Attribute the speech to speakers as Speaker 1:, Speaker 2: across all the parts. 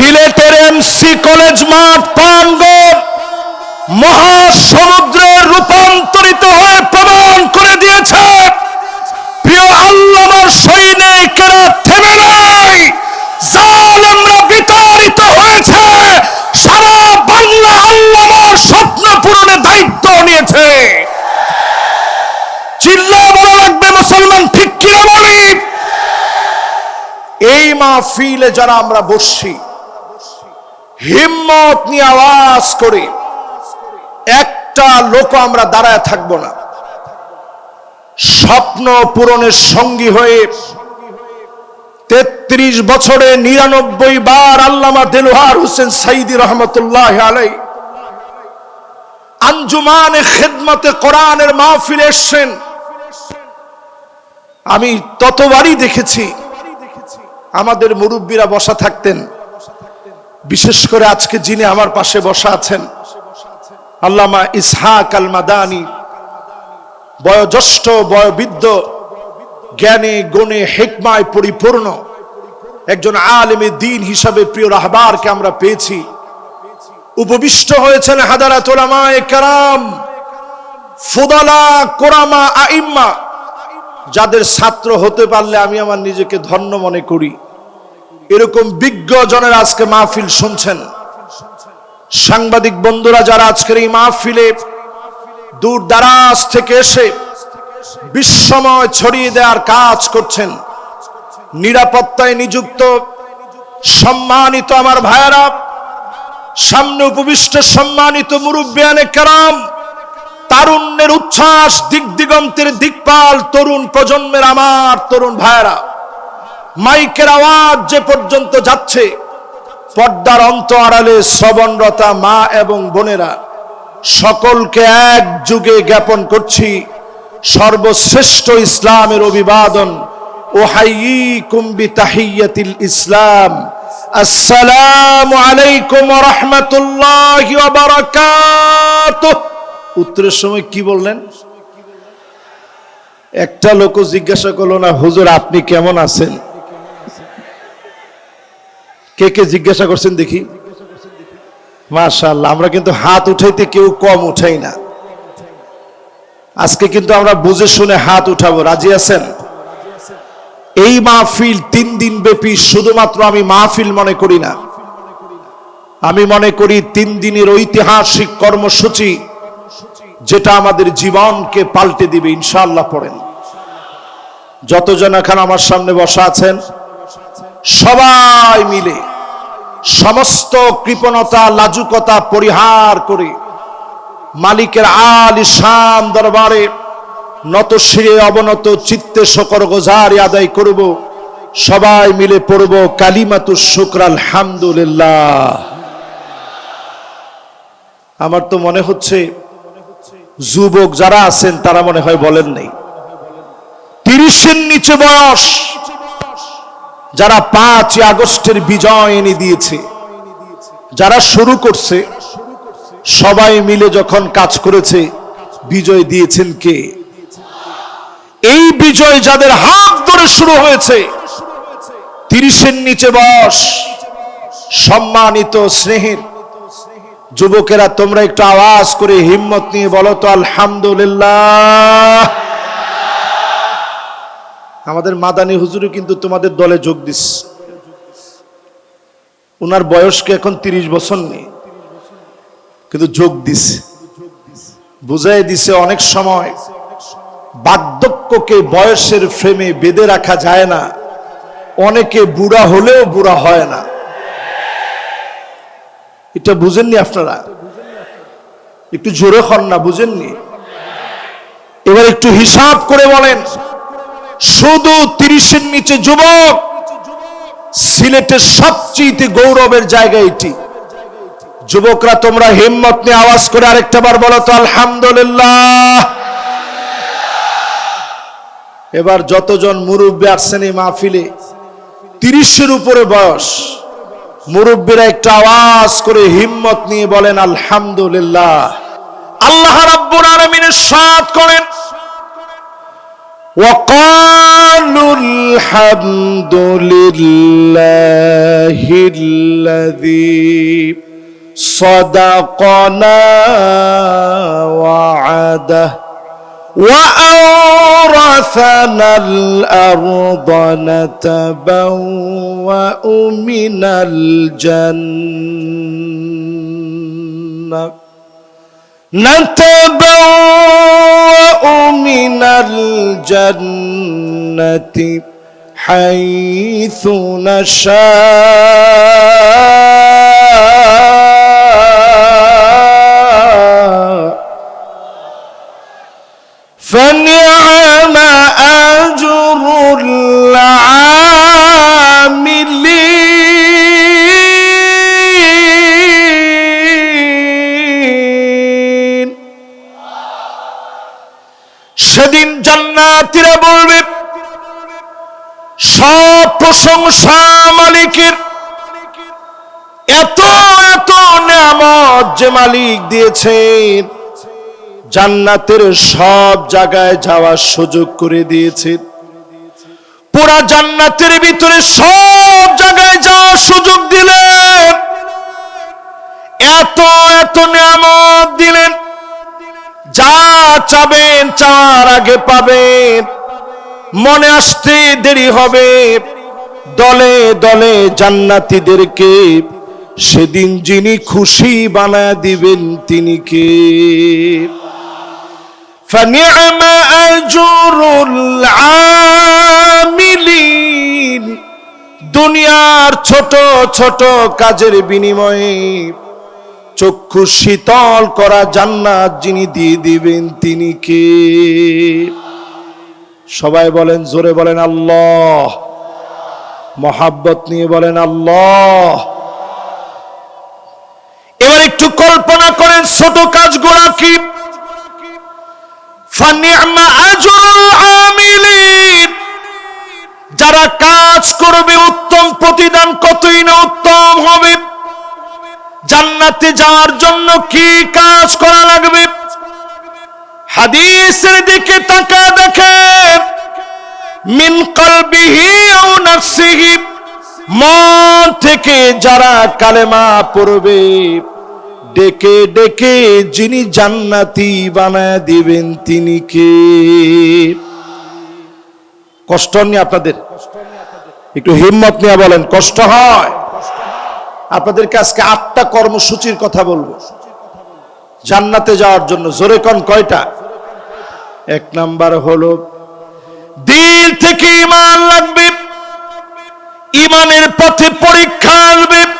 Speaker 1: সিলেটের MC college মাঠ প্রাঙ্গণ, মহাসমুদ্রে রূপান্তরিত হয়ে প্রমাণ করে দিয়েছে। প্রিয় আল্লামার সৈনিকেরা থেমে নাই। জালেমরা বিতাড়িত হয়েছে। সারা বাংলা আল্লামার স্বপ্ন পূরণের দায়িত্ব নিয়েছে। চিল্লা বলা লাগবে মুসলমান, ঠিক কিনা বলি? এই মাহফিলে যারা আমরা বসছি হিম্মত নিয়ে আওয়াজ করে। একটা লোক আমরা দাঁড়ায় থাকব না। স্বপ্ন পূরণের সঙ্গী হয়ে তেত্রিশ বছরে নিরানব্বই বার আল্লামা দেলোহার হোসেন সাইদি রহমতুল্লাহ আলাই আঞ্জুমানে খেদমতে কোরআনের মাহফিলে এসছেন। আমি ততবারই দেখেছি, আমাদের মুরব্বীরা বসা থাকতেন। বিশেষ করে আজকে যিনি আমার পাশে বসা আছেন, আল্লামা ইসহাক আল মাদানি বয়োজ্যেষ্ঠ, বয়বৃদ্ধ, জ্ঞানে, গুণে, হেকমায় পরিপূর্ণ, একজন আলেমে দিন হিসাবে প্রিয় রাহবারকে আমরা পেয়েছি। উপবিষ্ট হয়েছেন হাদারা তোলামায় কারাম, ফুদালা, কোরামা, আইম্মা, যাদের ছাত্র হতে পারলে আমি আমার নিজেকে ধন্য মনে করি। এরকম বিজ্ঞ জনের আজকে মাহফিল শুনছেন। সাংবাদিক বন্ধুরা, যারা আজকের এই মাহফিলে দূর দারাজ থেকে এসে বিশ্বময় ছড়িয়ে দেওয়ার কাজ করছেন, নিরাপত্তায় নিযুক্ত, সম্মানিত আমার ভাইয়েরা, সামনে উপবিষ্ট সম্মানিত মুরব্বিয়ানে কারাম, তারুণ্যের উচ্ছ্বাস, দিক দিগন্তের দিকপাল তরুণ প্রজন্মের আমার তরুণ ভাইয়েরা। মাইকের আওয়াজ যে পর্যন্ত যাচ্ছে, পর্দার অন্ত আড়ালে শ্রবণরতা মা এবং বোনেরা, সকলকে এক যুগে জ্ঞাপন করছি, সর্বশ্রেষ্ঠ ইসলামের অভিবাদন ও হাই কুম্বি তাহিয়াতিল ইসলাম। আসসালামু আলাইকুম রহমতুল্লাহ উত্তরের সময় কি বললেন? একটা লোক জিজ্ঞাসা করল, না, হুজুর, আপনি কেমন আছেন? কে কে জিজ্ঞাসা করছেন দেখি? মাশাআল্লাহ, আমরা কিন্তু হাত উঠাইতে কেউ কম উঠাই না। আজকে কিন্তু আমরা বুঝে শুনে হাত উঠাবো, রাজি আছেন? এই মাহফিল তিন দিন ব্যাপী শুধুমাত্র আমি মাহফিল মনে করি না। আমি মনে করি তিন দিনের ঐতিহাসিক কর্মসূচি যেটা আমাদের জীবনকে পাল্টে দিবে ইনশাল্লাহ পড়েন। যতজন এখন আমার সামনে বসা আছেন, সবাই মিলে সমস্ত কৃপণতা, লাজুকতা পরিহার করে মালিকের আল ইসান দরবারে নত শিরে অবনত চিত্তে শকর গোজারি আদায় করব। সবাই মিলে পড়ব কালিমাতু শুক্র, আলহামদুলিল্লাহ। আমার তো মনে হচ্ছে যুবক যারা আছেন তারা মনে হয় বলেন নেই। তিরিশের নিচে বয়স। যারা পাঁচ আগস্টের বিজয় এনে দিয়েছে, যারা শুরু করছে, সবাই মিলে যখন কাজ করেছে, বিজয় দিয়েছেন কে? এই বিজয় যাদের হাত ধরে শুরু হয়েছে, তিরিশের নিচে বস, সম্মানিত স্নেহের যুবকেরা, তোমরা একটু আওয়াজ করে হিম্মত নিয়ে বলো তো, আলহামদুলিল্লাহ। আমাদের মাদানী হুজুরও কিন্তু তোমাদের দলে যোগ দিস। ওনার বয়সকে এখন তিরিশ বছর নেই কিন্তু যোগ দিছে বুঝাই দিছে অনেক সময়, বার্ধক্যকে বয়সের ফ্রেমে বেঁধে রাখা যায় না। অনেকে বুড়া হলেও বুড়া হয় না। এটা বুঝেননি আপনারা? একটু জোরে হন না, বুঝেননি? এবার একটু হিসাব করে বলেন। শুধু তিরিশের নিচে যুবক, সিলেটের সবচেয়ে গৌরবের জায়গা এটি। যুবকরা, তোমরা হিম্মত নিয়ে আওয়াজ করে আরেকটা বার বলো তো, আলহামদুলিল্লাহ। এবার যতজন মুরব্বী আসছেন এই মাহফিলে, তিরিশের উপরে বয়স। মুরব্বীরা একটা আওয়াজ করে হিম্মত নিয়ে বলেন, আলহামদুলিল্লাহ। আল্লাহ রাব্বুল আলামিনের সাথ করেন وقالوا الحمد لله الذي صدقنا وعده وأورثنا الأرض نتبوأ من الجنة. نتبوأ من الجنة حيث نشاء. فنعم أجر العاملين. সেদিন জান্নাতীরা বলবে, সব প্রশংসা মালিকের, এত এত নিয়ামত যে মালিক দিয়েছেন জান্নাতের সব জায়গায় যাওয়ার সুযোগ করে দিয়েছে। পুরা জান্নাতের ভিতরে সব জায়গায় যাওয়ার সুযোগ দিলেন। এত এত নিয়ামত দিলেন। যা চাবেন, চার আগে পাবেন। মনে আসতে দেরি হবে। দলে দলে জান্নাতিদেরকে সেদিন যিনি খুশি বানায় দিবেন, তিনি কে? দুনিয়ার ছোট ছোট কাজের বিনিময়ে চক্ষু শীতল করা জান্নাত যিনি দিয়ে দিবেন তিনি কে? সবাই বলেন, জোরে বলেন আল্লাহ। মহাব্বত নিয়ে বলেন আল্লাহ। এবার একটু কল্পনা করেন, ছোট কাজ কাজগুলা কি? ফানিআমা আজরুল আমিলিন যারা কাজ করবে উত্তম প্রতিদান কতই না উত্তম হবে জান্নাতে যাওয়ার জন্য কি কাজ করা লাগবে? হাদিসের দিকে তাকা দেখেন, মিন কলবিহি আও নাফসিহি, মন থেকে যারা কালেমা পড়বে, ডেকে ডেকে যিনি জান্নাতি বানায় দিবেন তিনি কে? কষ্ট নিয়ে আপনাদের? একটু হিম্মত নিয়ে বলেন, কষ্ট হয়? আপনাদেরকে আজকে আটটা কর্মসূচির কথা বলব। জান্নাতে যাওয়ার জন্য। জোরে কন কয়টা? এক নাম্বার হলো, দিল থেকে ইমান লাগবে। ইমানের পথে পরীক্ষা আসবে।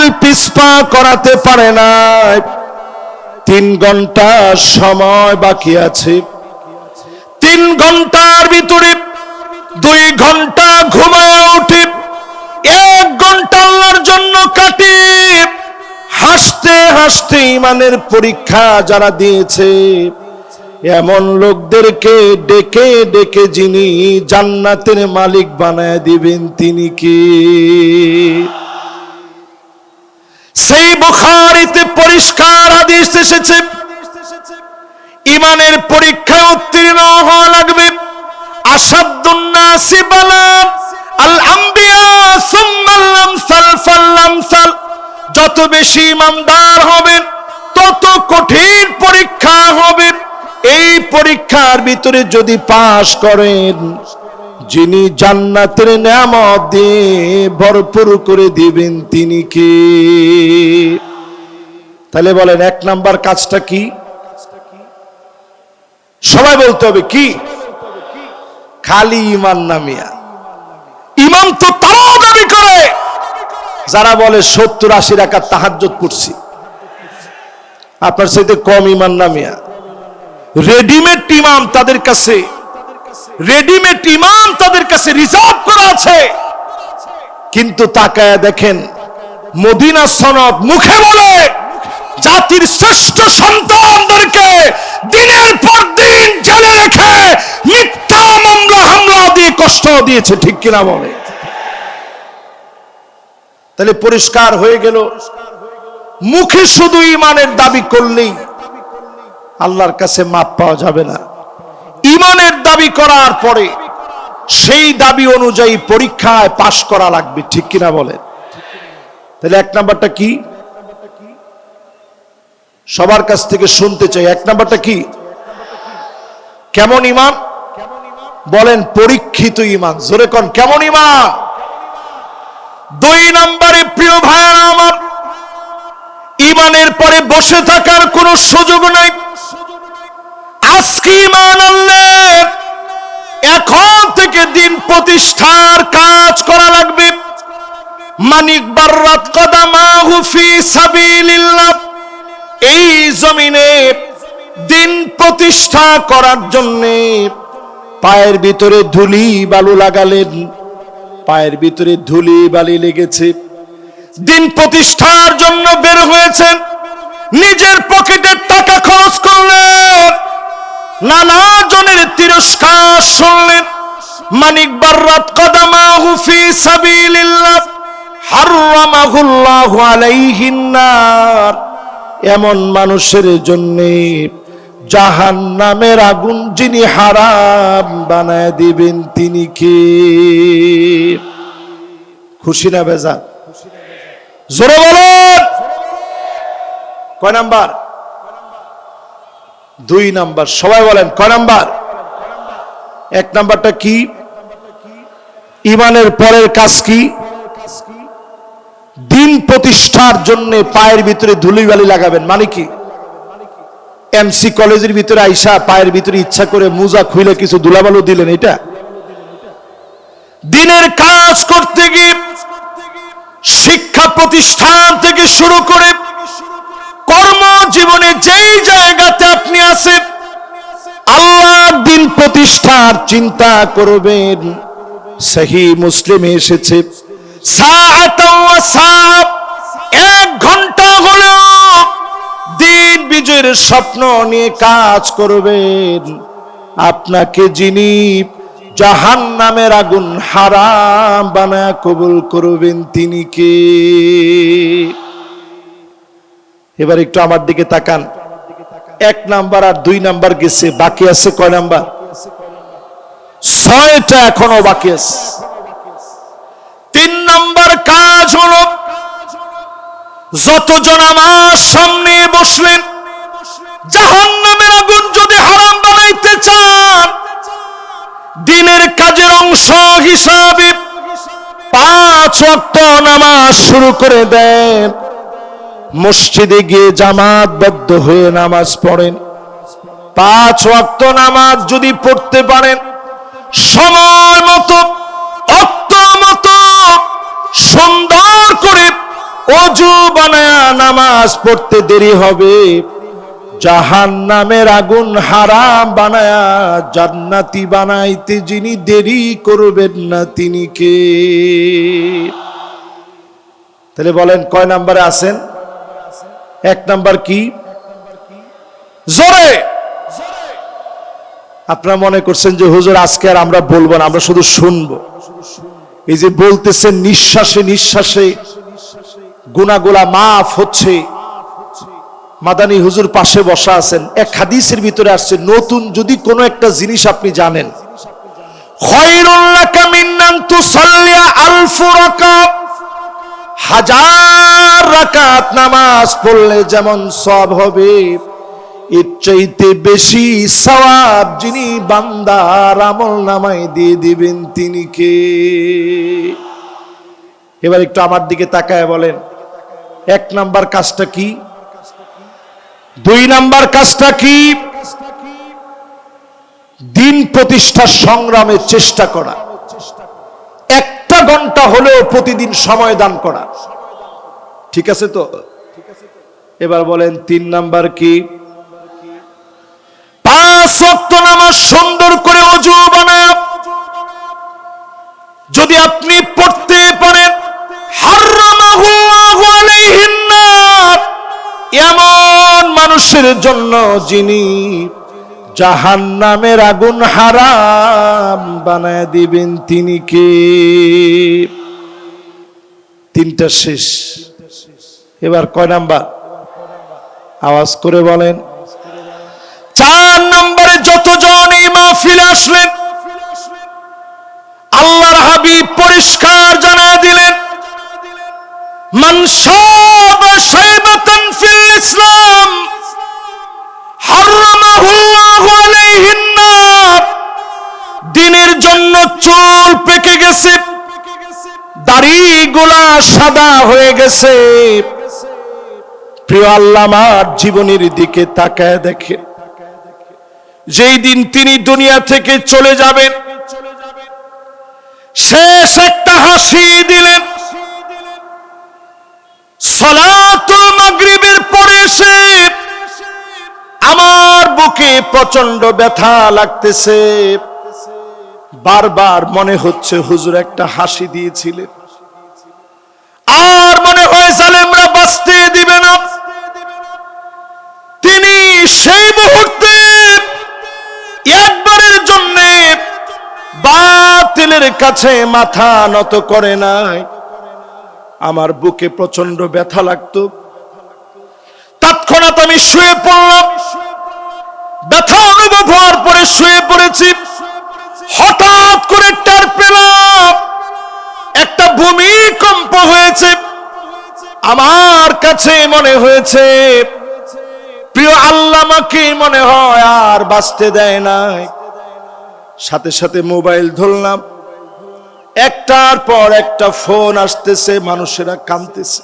Speaker 1: বাতিল পিসপা করাতে পারে নাই। তিন ঘণ্টা সময় বাকি আছে। তিন ঘণ্টার ভিতরে দুই ঘণ্টা ঘুমায় উঠে, এক ঘণ্টা আল্লাহর জন্য কাটে। হাসতে হাসতে ইমানের পরীক্ষা যারা দিয়েছে, এমন লোকদেরকে ডেকে ডেকে যিনি জান্নাতের মালিক বানায় দিবেন, তিনি কি? সেই বুখারিতে পরিষ্কার হাদিস এসেছে। ইমানের পরীক্ষায় উত্তীর্ণ হওয়া লাগবে। আসাদুন্নাসি বালাম আল যত বেশি ইমানদার হবেন তত কঠিন পরীক্ষা হবে। এই পরীক্ষার ভিতরে যদি পাশ করেন যিনি জান্নাতের নামত দিয়ে ভরপুর করে দিবেন, তিনি কে? তাহলে বলেন, এক নাম্বার কাজটা কি? সবাই বলতে হবে কি? খালি ইমান নামিয়া ইমান তো তারাও দাবি করে। যারা বলে সত্তর আশি রাখার তাহাজ্জত করছি আপনার সাথে কম ইমান নামিয়া রেডিমেড ইমাম তাদের কাছে রেডিমেড ইমাম তাদের কাছে রিজার্ভ করা আছে। কিন্তু তাকায় দেখেন মদিনা সনদ মুখে বলে, জাতির শ্রেষ্ঠ সন্তানদেরকে দিনের পর দিন জেলে রেখে মিথ্যা মামলা, হামলা দিয়ে কষ্ট দিয়েছে, ঠিক কিনা বলে? তাহলে পরিষ্কার হয়ে গেল। মুখে শুধু ইমানের দাবি করলেই আল্লাহর কাছে মাপ পাওয়া যাবে না। ইমানের দাবি করার পরে সেই দাবি অনুযায়ী পরীক্ষায় পাশ করা লাগবে, ঠিক কিনা বলেন? তাহলে এক নাম্বারটা কি? সবার কাছ থেকে শুনতে চাই, এক নাম্বারটা কি? কেমন ইমান? বলেন, পরীক্ষিত ইমান। জোরে কন, কেমন ইমান? দুই নম্বরে, প্রিয় ভাইয়ারা আমার, ইমানের পরে বসে থাকার কোনো সুযোগ নেই। আজকে ইমান আনলেন এখন থেকে দিন প্রতিষ্ঠার কাজ করা লাগবে। মানিক বার্রাত কদামাহু ফি সাবিলিল্লাহ। এই জমিনে দিন প্রতিষ্ঠা করার জন্য পায়ের ভিতরে ধুলি বালু লাগালেন। পায়ের ভিতরে ধুলি বালি লেগেছে। দিন প্রতিষ্ঠার জন্য বের হয়েছেন। নিজের পকেটের টাকা খরচ করলেন। নানা জনের তিরস্কার শুনলেন। মানিক বার্রাত কদামাহু ফি সাবিলিল্লাহ হারামাহুল্লাহু আলাইহিন নার। এমন মানুষের জন্য জাহান নামের আগুন যিনি হারাম বানায় দিবেন তিনি কে? খুশি না বেজা জোরে বলেন। কয় নাম্বার? দুই নাম্বার, সবাই বলেন কয় নাম্বার? এক নাম্বারটা কি? ইমানের পরের কাজ কি? দিন প্রতিষ্ঠার জন্য পায়ের ভিতরে ধুলিবালি লাগাবেন মানে কি? এমসি কলেজের ভিতরে আইসা পায়ের ভিতরে ইচ্ছা করে মুজা খুইলে কিছু ধুলাবালু দিলেন, এটা? দিনের কাজ করতে গিয়ে, শিক্ষা প্রতিষ্ঠান থেকে শুরু করে কর্ম জীবনে যেই জায়গাতে আপনি আছেন? আল্লাহ দিন প্রতিষ্ঠার চিন্তা করবেন। সহি মুসলিমে এসেছে। এক ঘণ্টা দিন বিজয়ের স্বপ্ন নিয়ে কাজ করবেন। আপনাকে যিনি জাহান নামের আগুন হারাম বানায় কবুল করবেন, তিনি কে? এবার একটু আমার দিকে তাকান। এক নাম্বার আর দুই নাম্বার গেছে, বাকি আছে কয় নাম্বার? ছয়টা এখনও বাকি আছে। তিন নাম্বার কাজ হলো, যতজন আমার সামনে বসলেন জাহান নামের আগুন যদি হারাম বানাইতে চান, দিনের কাজের অংশ হিসাবে পাঁচ ওয়াক্ত নামাজ শুরু করে দেন। মসজিদে গিয়ে জামাতবদ্ধ হয়ে নামাজ পড়েন। পাঁচ ওয়াক্ত নামাজ যদি পড়তে পারেন, সময় মতো, অক্ত মতো, সুন্দর করে অজু বানায়া নামাজ পড়তে দেরি হবে। জাহান নামের আগুন হারাম বানায়া জান্নাতি বানাইতে যিনি দেরি করবেন না তিনি কে? তাহলে বলেন, কয় নাম্বারে আছেন? এক নাম্বার কি? জোরে! আপনারা মনে করছেন যে, হুজুর, আজকে আর আমরা বলব না, আমরা শুধু শুনব। এই যে বলতেছেন, নিঃশ্বাসে নিঃশ্বাসে গুনাগুলা মাফ হচ্ছে। মাদানী হুজুর পাশে বসা আছেন। এক হাদিসের ভিতরে আসছে, নতুন যদি কোনো একটা জিনিস আপনি জানেন, খয়রুল লাকা মিন্নান তুসাল্লিয়া আলফু রাকাত হাজার রাকাত নামাজ পড়লে যেমন সব হবে, এর চাইতে বেশি সওয়াব যিনি বান্দার আমল নামায় দিয়ে দিবেন তিনি কে? এবার একটু আমার দিকে তাকায় বলেন। এক নাম্বার কাজটা কি? দুই নাম্বার কাজটা কি? দিন প্রতিষ্ঠার সংগ্রামের চেষ্টা করা। ঘণ্টা হলেও প্রতিদিন সময় দান করা। ঠিক আছে তো? এবার বলেন, তিন নাম্বার কি? পাঁচ ওয়াক্ত নামাজ সুন্দর করে অজু বানায় যদি আপনি পড়তে পারেন এমন মানুষের জন্য যিনি জাহান নামের আগুন হারাম বানায় দিবেন তিনি কে? তিনটা শেষ। এবার কয় নাম্বার? আওয়াজ করে বলেন। চার নম্বরে যতজন এই মাহফিলে আসলেন, আল্লাহর হাবিব পরিষ্কার জানায় দিলেন, মান শাবা শাইবাতান ফিল ইসলাম গেছে দাড়িগুলা সাদা হয়ে গেছে। প্রিয় আল্লাহ, আমার জীবনের দিকে তাকায় দেখে। যেই দিন তিনি দুনিয়া থেকে চলে যাবেন, শেষ একটা হাসি দিলেন। সলাতুল মাগরিবের পরে এসে আমার বুকে প্রচণ্ড ব্যথা লাগতেছে। বারবার মনে হচ্ছে হুজুর একটা হাসি দিয়েছিলেন। আর মনে হয় জালেমরা বাঁচতে দিবে না। তিনি সেই মুহূর্তে একবারের জন্য বাতিলের কাছে মাথা নত করে নাই। আমার বুকে প্রচণ্ড ব্যথা লাগতো। তৎক্ষণাৎ আমি শুয়ে পড়লাম। ব্যথা অনুভব হওয়ার পরে শুয়ে পড়েছি। হঠাৎ করে টের পেলাম, একটা ভূমিকম্প হয়েছে। আমার কাছে মনে হয়েছে, প্রিয় আল্লামাকে মনে হয় আর বাঁচতে দেয় নাই? সাথে সাথে মোবাইল ধরলাম, একটার পর একটা ফোন আসতেছে, মানুষেরা কাঁদতেছে।